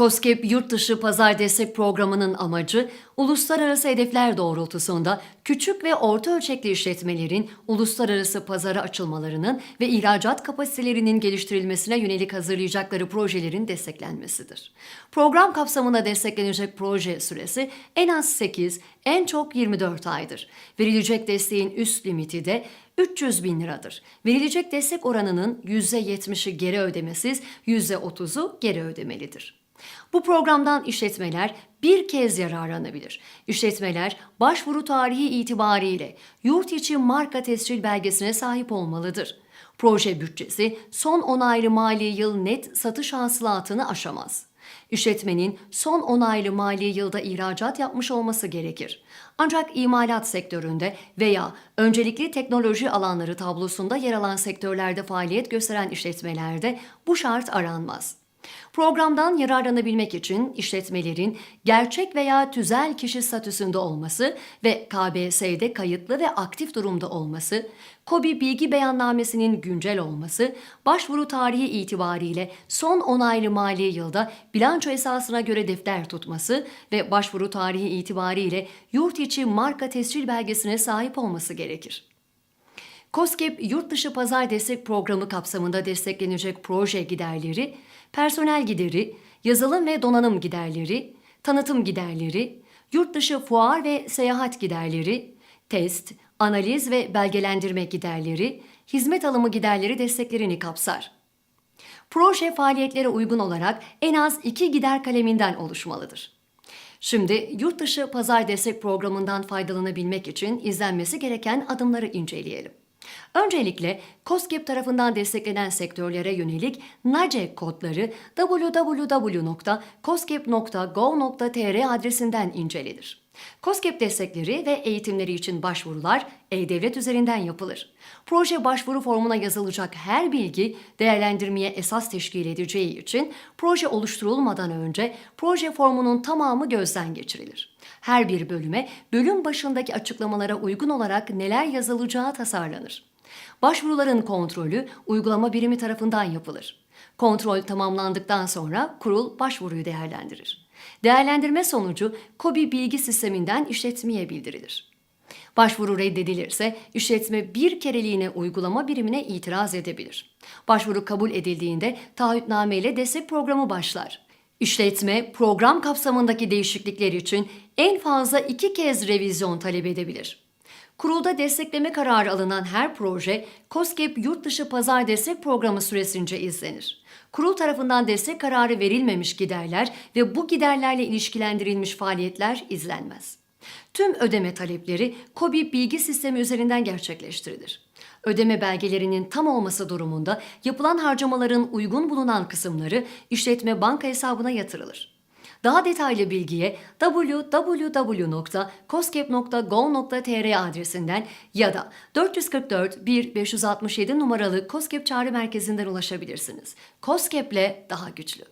COSGAP Yurt Dışı Pazar Destek Programı'nın amacı, uluslararası hedefler doğrultusunda küçük ve orta ölçekli işletmelerin uluslararası pazara açılmalarının ve ihracat kapasitelerinin geliştirilmesine yönelik hazırlayacakları projelerin desteklenmesidir. Program kapsamında desteklenecek proje süresi en az 8, en çok 24 aydır. Verilecek desteğin üst limiti de 300 bin liradır. Verilecek destek oranının %70'i geri ödemesiz, %30'u geri ödemelidir. Bu programdan işletmeler bir kez yararlanabilir. İşletmeler başvuru tarihi itibariyle yurt içi marka tescil belgesine sahip olmalıdır. Proje bütçesi son onaylı mali yıl net satış hasılatını aşamaz. İşletmenin son onaylı mali yılda ihracat yapmış olması gerekir. Ancak imalat sektöründe veya öncelikli teknoloji alanları tablosunda yer alan sektörlerde faaliyet gösteren işletmelerde bu şart aranmaz. Programdan yararlanabilmek için işletmelerin gerçek veya tüzel kişi statüsünde olması ve KBS'de kayıtlı ve aktif durumda olması, KOBİ bilgi beyannamesinin güncel olması, başvuru tarihi itibariyle son onaylı mali yılda bilanço esasına göre defter tutması ve başvuru tarihi itibariyle yurt içi marka tescil belgesine sahip olması gerekir. COSGAP Yurt Dışı Pazar Destek Programı kapsamında desteklenecek proje giderleri, personel gideri, yazılım ve donanım giderleri, tanıtım giderleri, yurt dışı fuar ve seyahat giderleri, test, analiz ve belgelendirme giderleri, hizmet alımı giderleri desteklerini kapsar. Proje faaliyetlere uygun olarak en az iki gider kaleminden oluşmalıdır. Şimdi yurt dışı pazar destek programından faydalanabilmek için izlenmesi gereken adımları inceleyelim. Öncelikle COSGAP tarafından desteklenen sektörlere yönelik NACE kodları www.cosgap.gov.tr adresinden inceledir. COSGAP destekleri ve eğitimleri için başvurular e-devlet üzerinden yapılır. Proje başvuru formuna yazılacak her bilgi değerlendirmeye esas teşkil edeceği için proje oluşturulmadan önce proje formunun tamamı gözden geçirilir. Her bir bölüme bölüm başındaki açıklamalara uygun olarak neler yazılacağı tasarlanır. Başvuruların kontrolü uygulama birimi tarafından yapılır. Kontrol tamamlandıktan sonra kurul başvuruyu değerlendirir. Değerlendirme sonucu KOBİ bilgi sisteminden işletmeye bildirilir. Başvuru reddedilirse işletme bir kereliğine uygulama birimine itiraz edebilir. Başvuru kabul edildiğinde taahhütname ile destek programı başlar. İşletme program kapsamındaki değişiklikler için en fazla iki kez revizyon talep edebilir. Kurulda destekleme kararı alınan her proje COSGAP Yurt Dışı Pazar Destek Programı süresince izlenir. Kurul tarafından destek kararı verilmemiş giderler ve bu giderlerle ilişkilendirilmiş faaliyetler izlenmez. Tüm ödeme talepleri KOBİ bilgi sistemi üzerinden gerçekleştirilir. Ödeme belgelerinin tam olması durumunda yapılan harcamaların uygun bulunan kısımları işletme banka hesabına yatırılır. Daha detaylı bilgiye www.cosgap.gov.tr adresinden ya da 444 1 567 numaralı COSGAP çağrı merkezinden ulaşabilirsiniz. COSGAP'le daha güçlü.